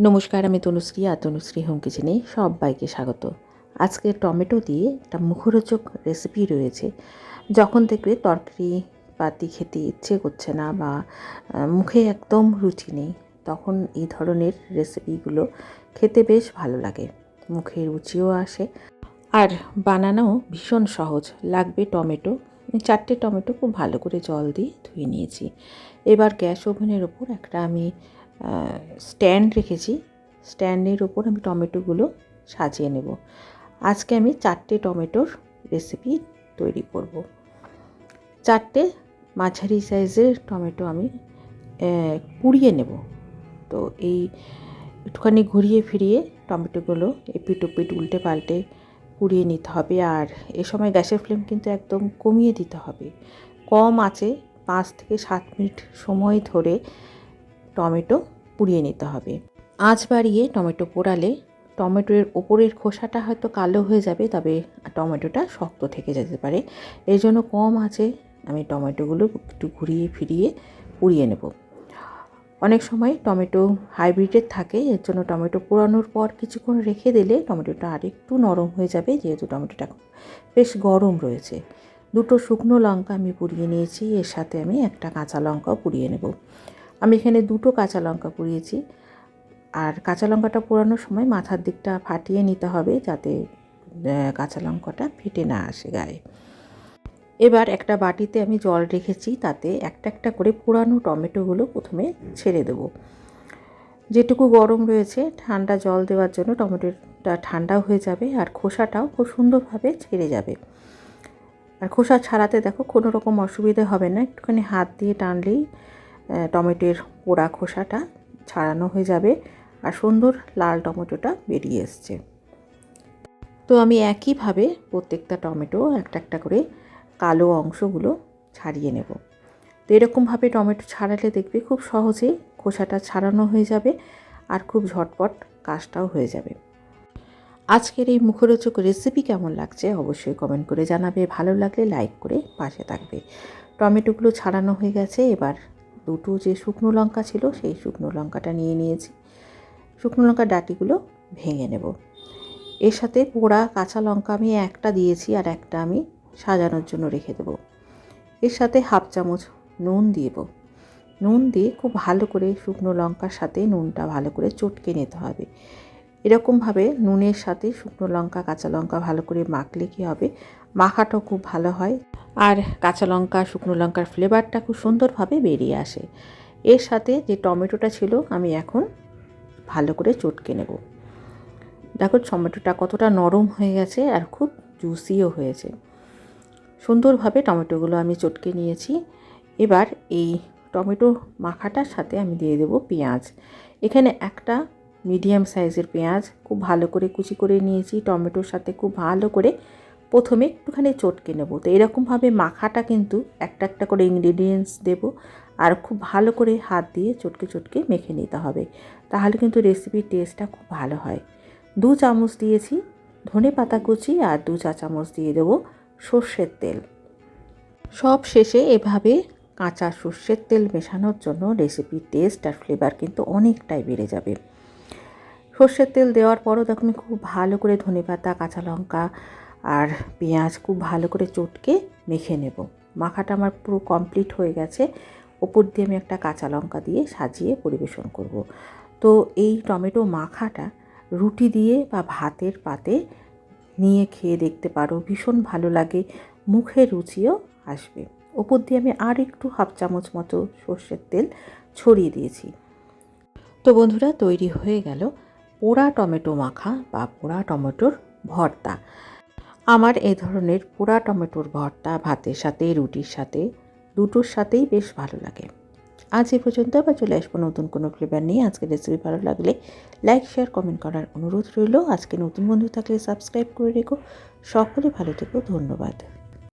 নমস্কার, আমি তনুশ্রী আর তনুশ্রী হোম কিচেনে সবাইকে স্বাগত। আজকে টমেটো দিয়ে একটা মুখরোচক রেসিপি রয়েছে। যখন দেখবে তরকারি, পাতি খেতে ইচ্ছে করছে না বা মুখে একদম রুচি নেই, তখন এই ধরনের রেসিপিগুলো খেতে বেশ ভালো লাগে। মুখে রুচিও আসে। আর বানানোও ভীষণ সহজ। লাগবে টমেটো। চারটে টমেটো খুব ভালো করে জল দিয়ে ধুয়ে নিয়েছি। এবার গ্যাস ওভেনের ওপর একটা আমি স্ট্যান্ড রেখেছি। স্ট্যান্ডের ওপর আমি টমেটোগুলো সাজিয়ে নেব। আজকে আমি চারটে টমেটোর রেসিপি তৈরি করব। চারটে মাঝারি সাইজের টমেটো আমি পুড়িয়ে নেব। তো এই একটুখানি ঘুরিয়ে ফিরিয়ে টমেটোগুলো এপিট ওপিট উল্টে পাল্টে পুড়িয়ে নিতে হবে। আর এ সময় গ্যাসের ফ্লেম কিন্তু একদম কমিয়ে দিতে হবে। কম আছে পাঁচ থেকে সাত মিনিট সময় ধরে টমেটো পুড়িয়ে নিতে হবে। আঁচ বাড়িয়ে টমেটো পোড়ালে টমেটোর ওপরের খোসাটা হয়তো কালো হয়ে যাবে, তবে টমেটোটা শক্ত থেকে যেতে পারে। এই জন্য কম আছে আমি টমেটোগুলো একটু ঘুরিয়ে ফিরিয়ে পুড়িয়ে নেব। অনেক সময় টমেটো হাইব্রিডের থাকে, এর জন্য টমেটো পোড়ানোর পর কিছুক্ষণ রেখে দিলে টমেটোটা আরেকটু নরম হয়ে যাবে, যেহেতু টমেটোটা বেশ গরম রয়েছে। দুটো শুকনো লঙ্কা আমি পুড়িয়ে নিয়েছি, এর সাথে আমি একটা কাঁচা লঙ্কাও পুড়িয়ে নেব। আমি এখানে দুটো কাঁচা লঙ্কা পুড়িয়েছি। আর কাঁচা লঙ্কাটা পোড়ানোর সময় মাথার দিকটা ফাটিয়ে নিতে হবে যাতে কাঁচা লঙ্কাটা ফেটে না আসে গায়ে। এবার একটা বাটিতে আমি জল রেখেছি, তাতে একটা একটা করে পোড়ানো টমেটোগুলো প্রথমে ছেড়ে দেবো। যেটুকু গরম রয়েছে, ঠান্ডা জল দেওয়ার জন্য টমেটোটা ঠান্ডাও হয়ে যাবে আর খোসাটাও খুব সুন্দরভাবে ছেড়ে যাবে। আর খোসা ছাড়াতে দেখো কোনো রকম অসুবিধা হবে না, একটুখানি হাত দিয়ে টানলেই টমেটোর পোড়া খোসাটা ছাড়ানো হয়ে যাবে আর সুন্দর লাল টমেটোটা বেরিয়ে এসছে। তো আমি একইভাবে প্রত্যেকটা টমেটো একটা একটা করে কালো অংশগুলো ছাড়িয়ে নেব। তো এরকমভাবে টমেটো ছাড়ালে দেখবে খুব সহজেই খোসাটা ছাড়ানো হয়ে যাবে আর খুব ঝটপট কাজটাও হয়ে যাবে। আজকের এই মুখরোচক রেসিপি কেমন লাগছে অবশ্যই কমেন্ট করে জানাবে। ভালো লাগলে লাইক করে পাশে থাকবে। টমেটোগুলো ছাড়ানো হয়ে গেছে, এবার দুটো যে শুকনো লঙ্কা ছিল, সেই শুকনো লঙ্কাটা নিয়ে নিয়েছি। শুকনো লঙ্কার ডাটিগুলো ভেঙে নেব। এর সাথে পোড়া কাঁচা লঙ্কা আমি একটা দিয়েছি আর একটা আমি সাজানোর জন্য রেখে দেবো। এর সাথে হাফ চামচ নুন দিব। নুন দিয়ে খুব ভালো করে শুকনো লঙ্কার সাথে নুনটা ভালো করে চটকে নিতে হবে। এরকমভাবে নুনের সাথে শুকনো লঙ্কা, কাঁচা লঙ্কা ভালো করে মাখলে কী হবে? মাখাটাও খুব ভালো হয়। আর কাঁচা লঙ্কা, শুকনো লঙ্কার ফ্লেভারটা খুব সুন্দরভাবে বেরিয়ে আসে। এর সাথে যে টমেটোটা ছিল, আমি এখন ভালো করে চটকে নেব। দেখো, টমেটোটা কতটা নরম হয়ে গেছে আর খুব জুসিও হয়েছে। সুন্দরভাবে টমেটোগুলো আমি চটকে নিয়েছি। এবার এই টমেটো মাখাটার সাথে আমি দিয়ে দেবো পেঁয়াজ। এখানে একটা মিডিয়াম সাইজের পেঁয়াজ খুব ভালো করে কুচি করে নিয়েছি, টমেটোর সাথে খুব ভালো করে প্রথমে একটুখানি চটকে নেব। তো এরকমভাবে মাখাটা কিন্তু একটা একটা করে ইনগ্রিডিয়েন্টস দেব আর খুব ভালো করে হাত দিয়ে চটকে চটকে মেখে নিতে হবে। তাহলে কিন্তু রেসিপির টেস্টটা খুব ভালো হয়। দু চামচ দিয়েছি ধনে পাতা কুচি আর দু চা চামচ দিয়ে দেবো সর্ষের তেল। সব শেষে এভাবে কাঁচা সর্ষের তেল মেশানোর জন্য রেসিপির টেস্ট আর ফ্লেভার কিন্তু অনেকটাই বেড়ে যাবে। সর্ষের তেল দেওয়ার পরও দেখো আমি খুব ভালো করে ধনে পাতা কাঁচা লঙ্কা আর পেঁয়াজ খুব ভালো করে চটকে মেখে নেব। মাখাটা আমার পুরো কমপ্লিট হয়ে গেছে। ওপর দিয়ে আমি একটা কাঁচা লঙ্কা দিয়ে সাজিয়ে পরিবেশন করব। তো এই টমেটো মাখাটা রুটি দিয়ে বা ভাতের পাতে নিয়ে খেয়ে দেখতে পারো, ভীষণ ভালো লাগে, মুখে রুচিও আসবে। ওপর দিয়ে আমি আর একটু হাফ চামচ মতো সর্ষের তেল ছড়িয়ে দিয়েছি। তো বন্ধুরা, তৈরি হয়ে গেল পোড়া টমেটো মাখা বা পোড়া টমেটোর ভর্তা। আমার এই ধরনের পোড়া টমেটোর ভর্তা ভাতের সাথে, রুটির সাথে, দুটোর সাথেই বেশ ভালো লাগে। আজ এ পর্যন্ত আবার চলে আসব নতুন কোনো ফ্লেভার নিয়ে। আজকে রেসিপি ভালো লাগলে লাইক শেয়ার কমেন্ট করার অনুরোধ রইল। আজকে নতুন বন্ধু থাকলে সাবস্ক্রাইব করে রেখো। সকলে ভালো থেকো। ধন্যবাদ।